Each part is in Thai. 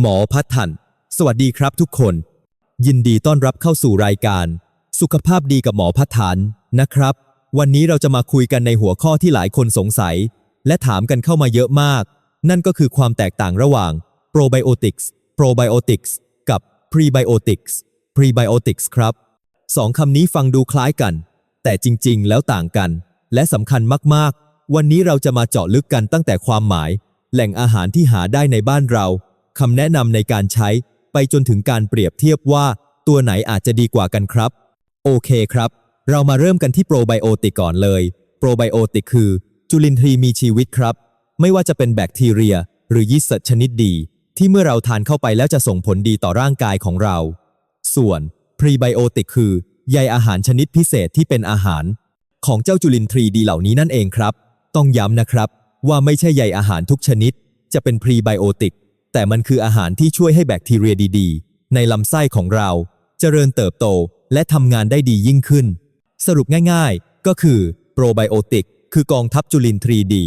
หมอพัฒทันสวัสดีครับทุกคน ยินดีต้อนรับเข้าสู่รายการ สุขภาพดีกับหมอพัฒฐานะครับ วันนี้เราจะมาคุยกันในหัวข้อที่หลายคนสงสัย และถามกันเข้ามาเยอะมาก นั่นก็คือความแตกต่างระหว่าง probiotics probiotics กับ prebiotics prebiotics ครับสองคำนี้ฟังดูคล้ายกัน แต่จริงๆ แล้วต่างกัน และสำคัญมากๆ วันนี้เราจะมาเจาะลึกกันตั้งแต่ความหมาย แหล่งอาหารที่หาได้ในบ้านเรา คำแนะนำในการใช้ไปจนถึงการเปรียบเทียบว่าตัวไหนอาจจะดีกว่ากันครับ โอเคครับ เรามาเริ่มกันที่โปรไบโอติกก่อนเลย โปรไบโอติกคือ จุลินทรีย์มีชีวิตครับ ไม่ว่าจะเป็นแบคทีเรีย หรือยีสต์ชนิดดี ที่เมื่อเราทานเข้าไปแล้วจะส่งผลดีต่อร่างกายของเรา ส่วนพรีไบโอติกคือใยอาหารชนิดพิเศษที่เป็นอาหาร ของเจ้าจุลินทรีย์ดีเหล่านี้นั่นเองครับ ต้องย้ำนะครับ ว่าไม่ใช่ใยอาหารทุกชนิด จะเป็นพรีไบโอติก แต่มันคืออาหารที่ช่วยให้แบคทีเรียดีๆ ในลำไส้ของเรา เจริญเติบโตและทำงานได้ดียิ่งขึ้น สรุปง่ายๆ ก็คือโปรไบโอติกคือกองทัพจุลินทรีย์ดี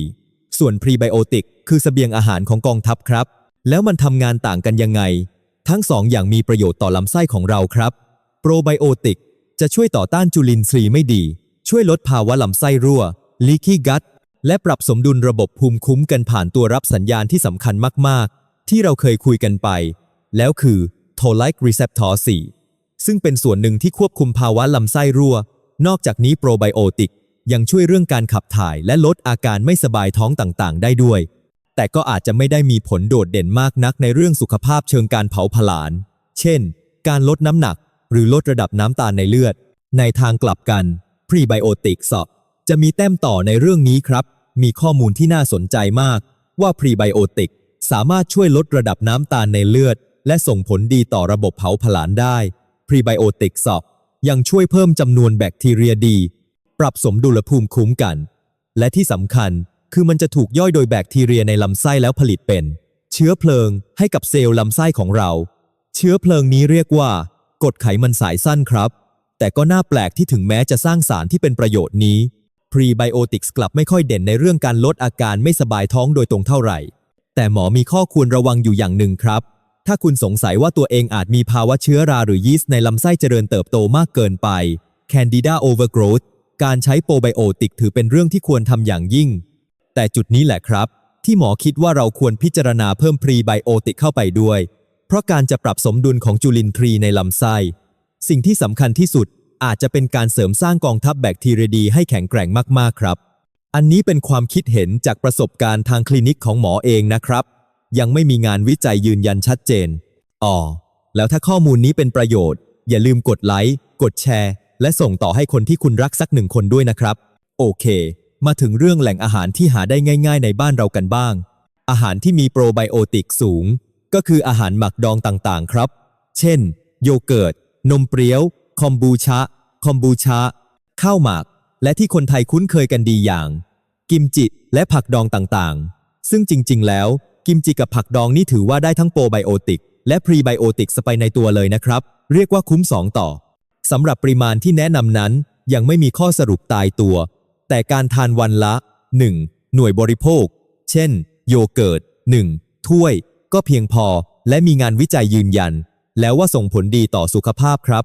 ส่วนพรีไบโอติกคือสเสบียงอาหารของกองทัพครับ แล้วมันทำงานต่างกันยังไง ทั้งสองอย่างมีประโยชน์ต่อลำไส้ของเราครับ โปรไบโอติกจะช่วยต่อต้านจุลินทรีย์ไม่ดี ช่วยลดภาวะลำไส้รั่ว leaky gut และปรับสมดุลระบบภูมิคุ้มกันผ่านตัวรับสัญญาณที่สำคัญมากๆ ที่เราเคยคุยกันไป แล้วคือ Toll-like receptor 4 ซึ่งเป็นส่วนหนึ่งที่ควบคุมภาวะลำไส้รั่ว นอกจากนี้โปรไบโอติกยังช่วยเรื่องการขับถ่ายและลดอาการไม่สบายท้องต่างๆ ได้ด้วย แต่ก็อาจจะไม่ได้มีผลโดดเด่นมากนักในเรื่องสุขภาพเชิงการเผาผลาญ เช่น การลดน้ำหนัก หรือลดระดับน้ำตาลในเลือด ในทางกลับกันพรีไบโอติกสอบจะมีแต้มต่อในเรื่องนี้ครับ มีข้อมูลที่น่าสนใจมากว่าพรีไบโอติก สามารถช่วยลดระดับน้ำตาลในเลือด และส่งผลดีต่อระบบเผาผลาญได้พรีไบโอติกสอบยังช่วยเพิ่มจำนวนแบคทีเรียดี ปรับสมดุลภูมิคุ้มกัน และที่สำคัญคือมันจะถูกย่อยโดยแบคทีเรียในลำไส้แล้วผลิตเป็น เชื้อเพลิงให้กับเซลล์ลำไส้ของเรา เชื้อเพลิงนี้เรียกว่ากรดไขมันสายสั้นครับ แต่ก็น่าแปลกที่ถึงแม้จะสร้างสารที่เป็นประโยชน์นี้พรีไบโอติกส์กลับไม่ค่อยเด่นในเรื่องการลดอาการไม่สบายท้องโดยตรงเท่าไหร่ แต่หมอมีข้อควรระวังอยู่อย่างหนึ่งครับ ถ้าคุณสงสัยว่าตัวเองอาจมีภาวะเชื้อราหรือยีสต์ในลำไส้เจริญเติบโตมากเกินไป Candida overgrowth การใช้โปรไบโอติกถือเป็นเรื่องที่ควรทำอย่างยิ่ง แต่จุดนี้แหละครับ ที่หมอคิดว่าเราควรพิจารณาเพิ่มพรีไบโอติกเข้าไปด้วย เพราะการจะปรับสมดุลของจุลินทรีย์ในลำไส้ สิ่งที่สำคัญที่สุดอาจจะเป็นการเสริมสร้างกองทัพแบคทีเรียดีให้แข็งแกร่งมากๆครับ อันนี้เป็นความคิดเห็นจากประสบการณ์ทางคลินิกของหมอเองนะครับ ยังไม่มีงานวิจัยยืนยันชัดเจนอ๋อแล้วถ้าข้อมูลนี้เป็นประโยชน์ อย่าลืมกดไลค์กดแชร์ และส่งต่อให้คนที่คุณรักสักหนึ่งคนด้วยนะครับ โอเค มาถึงเรื่องแหล่งอาหารที่หาได้ง่าย ๆ ในบ้านเรากันบ้าง อาหารที่มีโปรไบโอติกสูง ก็คืออาหารหมักดองต่างๆ ครับ เช่น โยเกิร์ต นมเปรี้ยว คอมบูชา คอมบูชา ข้าวหมาก และที่คนไทยคุ้นเคยกันดีอย่าง กิมจิและผักดองต่างๆ ซึ่งจริง ๆ แล้ว กิมจิกับผักดองนี่ถือว่าได้ทั้งโปรไบโอติก และพรีไบโอติกสไปในตัวเลยนะครับ เรียกว่าคุ้ม 2 ต่อสำหรับปริมาณที่แนะนำนั้น ยังไม่มีข้อสรุปตายตัว แต่การทานวันละ 1. หน่วยบริโภค เช่น โยเกิร์ต 1 ถ้วย ก็เพียงพอ และมีงานวิจัยยืนยัน แล้วว่าส่งผลดีต่อสุขภาพครับ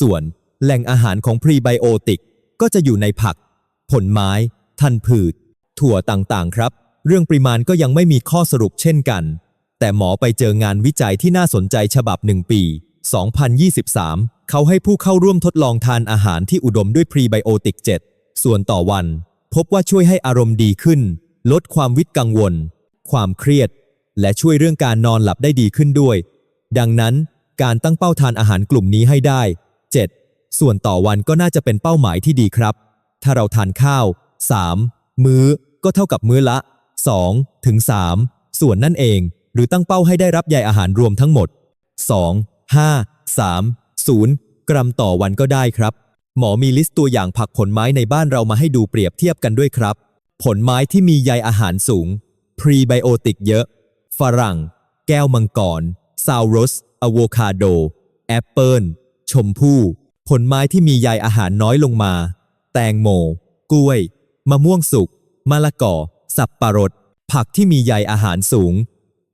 ส่วน แหล่งอาหารของพรีไบโอติก ก็จะอยู่ในผัก ผลไม้ ทันผืด ถั่วต่างๆ ครับ เรื่องปริมาณก็ยังไม่มีข้อสรุปเช่นกัน แต่หมอไปเจองานวิจัยที่น่าสนใจฉบับหนึ่งปี 2023 เขาให้ผู้เข้าร่วมทดลองทานอาหารที่อุดมด้วยพรีไบโอติก 7 ส่วนต่อวัน พบว่าช่วยให้อารมณ์ดีขึ้น ลดความวิตกังวล ความเครียด และช่วยเรื่องการนอนหลับได้ดีขึ้นด้วย ดังนั้นการตั้งเป้าทานอาหารกลุ่มนี้ให้ได้ 7 ส่วนต่อวันก็น่าจะเป็นเป้าหมายที่ดีครับ ถ้าเราทานข้าว 3 มื้อ ก็เท่ากับมื้อละ 2 ถึง 3 ส่วนนั่นเอง หรือตั้งเป้าให้ได้รับใยอาหารรวมทั้งหมด 2 5 3 0 กรัมต่อวันก็ได้ครับ หมอมีลิสต์ตัวอย่างผักผลไม้ในบ้านเรามาให้ดูเปรียบเทียบกันด้วยครับ ผลไม้ที่มีใยอาหารสูง พรีไบโอติกเยอะ ฝรั่ง แก้วมังกรซาวรสอะโวคาโด แอปเปิลชมพู่ ผลไม้ที่มีใยอาหารน้อยลงมา แตงโม กล้วย มะม่วงสุก มะละกอ สับปะรด ผักที่มีใยอาหารสูง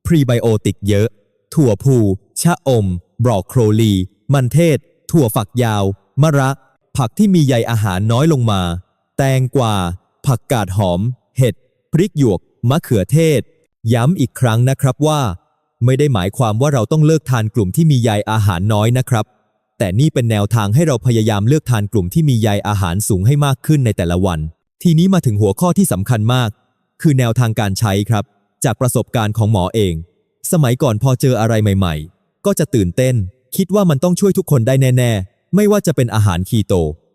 พรีไบโอติกเยอะ ถั่วพู ชะอม บรอกโครลี มันเทศ ถั่วฝักยาว มะระ ผักที่มีใยอาหารน้อยลงมา แตงกวา ผักกาดหอม เห็ด พริกหยวก มะเขือเทศ ย้ำอีกครั้งนะครับว่า ไม่ได้หมายความว่าเราต้องเลิกทานกลุ่มที่มีใยอาหารน้อยนะครับ แต่นี่เป็นแนวทางให้เราพยายามเลือกทานกลุ่มที่มีใยอาหารสูงให้มากขึ้นในแต่ละวัน ทีนี้มาถึงหัวข้อที่สำคัญมาก คือแนวทางการใช้ครับ จากประสบการณ์ของหมอเอง สมัยก่อนพอเจออะไรใหม่ ๆ ก็จะตื่นเต้น คิดว่ามันต้องช่วยทุกคนได้แน่ ๆ ไม่ว่าจะเป็นอาหารคีโต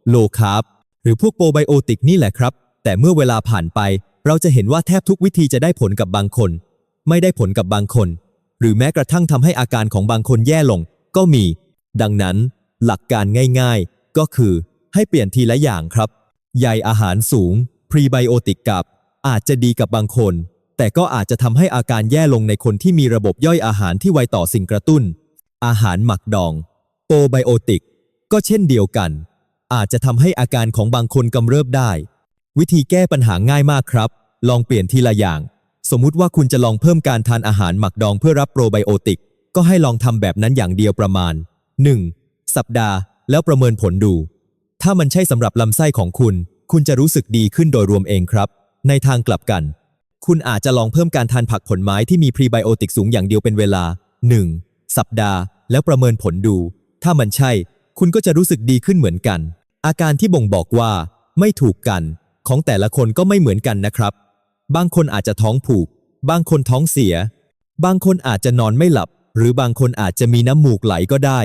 โลคาร์บหรือพวกโปรไบโอติกนี่แหละครับ แต่เมื่อเวลาผ่านไป เราจะเห็นว่าแทบทุกวิธีจะได้ผลกับบางคน ไม่ได้ผลกับบางคน หรือแม้กระทั่งทำให้อาการของบางคนแย่ลง ก็มี ดังนั้นหลักการง่ายๆ ก็คือให้เปลี่ยนทีละอย่างครับ ใยอาหารสูง พรีไบโอติกกับ อาจจะดีกับบางคน แต่ก็อาจจะทำให้อาการแย่ลงในคนที่มีระบบย่อยอาหารที่ไวต่อสิ่งกระตุ้น อาหารหมักดองโปรไบโอติก ก็เช่นเดียวกัน อาจจะทำให้อาการของบางคนกำเริบได้ วิธีแก้ปัญหาง่ายมากครับ ลองเปลี่ยนทีละอย่าง สมมุติว่าคุณจะลองเพิ่มการทานอาหารหมักดองเพื่อรับโปรไบโอติก ก็ให้ลองทำแบบนั้นอย่างเดียวประมาณ 1. สัปดาห์แล้วประเมินผลดู ถ้ามันใช่สำหรับลำไส้ของคุณ คุณจะรู้สึกดีขึ้นโดยรวมเองครับ ในทางกลับกัน คุณอาจจะลองเพิ่มการทานผักผลไม้ที่มีพรีไบโอติกสูงอย่างเดียวเป็นเวลา 1. สัปดาห์แล้วประเมินผลดู ถ้ามันใช่ คุณก็จะรู้สึกดีขึ้นเหมือนกัน อาการที่บ่งบอกว่า ไม่ถูกกัน ของแต่ละคนก็ไม่เหมือนกันนะครับ บางคนอาจจะท้องผูก บางคนท้องเสีย บางคนอาจจะนอนไม่หลับ หรือบางคนอาจจะมีน้ำมูกไหลก็ได้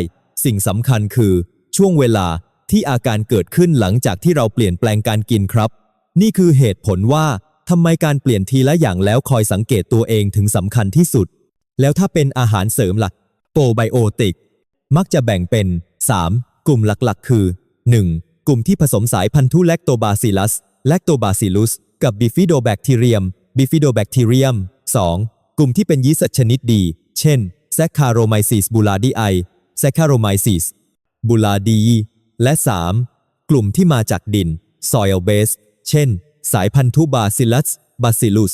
สิ่งสำคัญคือช่วงเวลาที่อาการเกิดขึ้นหลังจากที่เราเปลี่ยนแปลงการกินครับ นี่คือเหตุผลว่าทำไมการเปลี่ยนทีละอย่างแล้วคอยสังเกตตัวเองถึงสำคัญที่สุด แล้วถ้าเป็นอาหารเสริมล่ะโปรไบโอติก มักจะแบ่งเป็น 3. กลุ่มหลักๆ คือ 1. กลุ่มที่ผสมสายพันธุ์ทุแลคโตบาซิลัส แลคโตบาซิลุส กับบิฟิโดแบคทีเรียม บิฟิโดแบคทีเรียม 2. กลุ่มที่เป็นยีสต์ชนิดดี เช่นแซคคาโรไมซิสบูลาดีไอ ซคคาโรไมซิสบูลาดี และ 3. กลุ่มที่มาจากดิน soil base เช่น สายพันธุ์ทุบาซิลัสบาซิลุส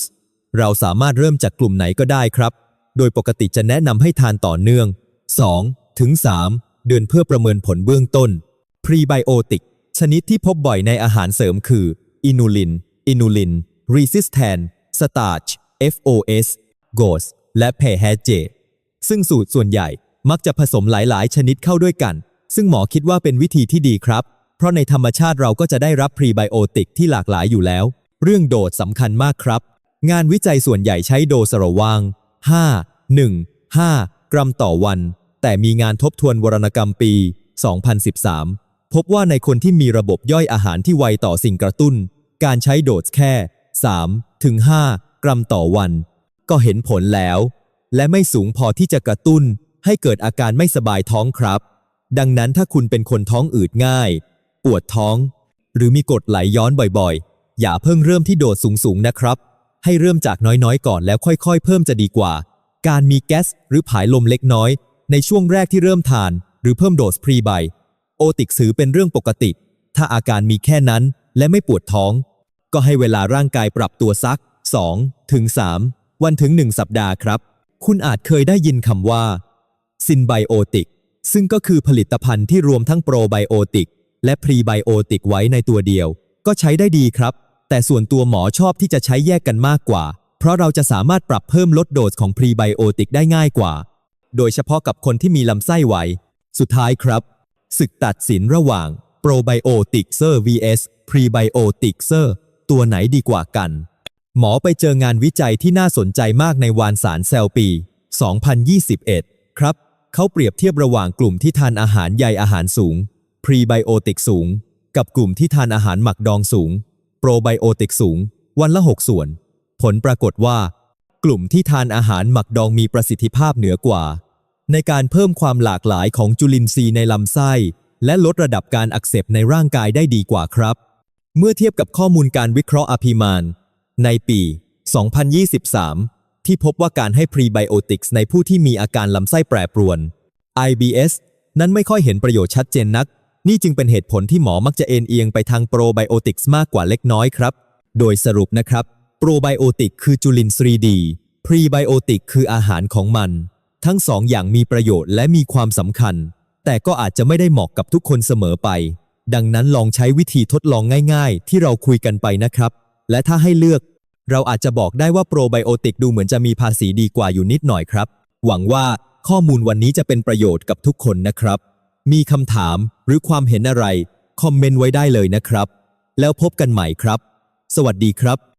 เราสามารถเริ่มจากกลุ่มไหนก็ได้ครับ โดยปกติจะแนะนำให้ทานต่อเนื่อง 2 ถึง 3 เดือนเพื่อประเมินผลเบื้องต้น พรีไบโอติก ชนิดที่พบบ่อยในอาหารเสริมคือ อินูลิน อินูลิน รีซิสแทนสตาร์ช FOS โกสและเพแฮเจซึ่งสูตรส่วนใหญ่ มักจะผสมหลาย ๆ ชนิดเข้าด้วยกัน ซึ่งหมอคิดว่าเป็นวิธีที่ดีครับ เพราะในธรรมชาติเราก็จะได้รับพรีไบโอติกที่หลากหลายอยู่แล้ว เรื่องโดสสำคัญมากครับ งานวิจัยส่วนใหญ่ใช้โดสระว่าง 5 1 5 กรัมต่อวัน แต่มีงานทบทวนวรรณกรรมปี 2013 พบว่าในคนที่มีระบบย่อยอาหารที่ไวต่อสิ่งกระตุ้น การใช้โดสแค่ 3 ถึง 5 กรัมต่อวัน ก็เห็นผลแล้ว และไม่สูงพอที่จะกระตุ้น ให้เกิดอาการไม่สบายท้องครับ ดังนั้นถ้าคุณเป็นคนท้องอืดง่าย ปวดท้อง หรือมีกรดไหลย้อนบ่อยๆ อย่าเพิ่งเริ่มที่โดสสูงๆนะครับ ให้เริ่มจากน้อยๆ ก่อนแล้วค่อยๆ เพิ่มจะดีกว่า การมีแก๊สหรือผายลมเล็กน้อย ในช่วงแรกที่เริ่มทาน หรือเพิ่มโดสพรีไบโอติกสือเป็นเรื่องปกติ ถ้าอาการมีแค่นั้นและไม่ปวดท้อง ก็ให้เวลาร่างกายปรับตัวสัก2ถึง3วันถึง 1 สัปดาห์ครับ คุณอาจเคยได้ยินคำว่า ซินไบโอติก ซึ่งก็คือผลิตภัณฑ์ที่รวมทั้งโปรไบโอติก และพรีไบโอติกไว้ในตัวเดียว ก็ใช้ได้ดีครับ แต่ส่วนตัวหมอชอบที่จะใช้แยกกันมากกว่า เพราะเราจะสามารถปรับเพิ่มลดโดสของพรีไบโอติกได้ง่ายกว่า โดยเฉพาะกับคนที่มีลำไส้ไหวสุดท้ายครับ ศึกตัดสินระหว่างโปรไบโอติกเซอร์ vs พรีไบโอติกเซอร์ตัวไหนดีกว่ากัน หมอไปเจองานวิจัยที่น่าสนใจมากในวารสารเซลปี 2021 ครับ เขาเปรียบเทียบระหว่างกลุ่มที่ทานอาหารใยอาหารสูง พรีไบโอติกสูง กับกลุ่มที่ทานอาหารหมักดองสูง โปรไบโอติกสูง วันละ 6 ส่วน ผลปรากฏว่า กลุ่มที่ทานอาหารหมักดองมีประสิทธิภาพเหนือกว่า ในการเพิ่มความหลากหลายของจุลินทรีย์ในลำไส้ และลดระดับการอักเสบในร่างกายได้ดีกว่าครับ เมื่อเทียบกับข้อมูลการวิเคราะห์อภิมานในปี 2023 ที่พบว่าการให้พรีไบโอติกส์ในผู้ที่มีอาการลำไส้แปรปรวน IBS นั้นไม่ค่อยเห็นประโยชน์ชัดเจนนัก นี่จึงเป็นเหตุผลที่หมอมักจะเอ็นเอียงไปทางโปรไบโอติกส์มากกว่าเล็กน้อยครับ โดยสรุปนะครับ โปรไบโอติกคือจุลินทรีย์ดี พรีไบโอติกคืออาหารของมัน ทั้งสองอย่างมีประโยชน์และมีความสำคัญ แต่ก็อาจจะไม่ได้เหมาะกับทุกคนเสมอไป ดังนั้นลองใช้วิธีทดลองง่าย ๆ ที่เราคุยกันไปนะครับ และถ้าให้เลือก เราอาจจะบอกได้ว่าโปรไบโอติกดูเหมือนจะมีภาษีดีกว่าอยู่นิดหน่อยครับ หวังว่าข้อมูลวันนี้จะเป็นประโยชน์กับทุกคนนะครับ มีคำถามหรือความเห็นอะไร คอมเมนต์ไว้ได้เลยนะครับ แล้วพบกันใหม่ครับ สวัสดีครับ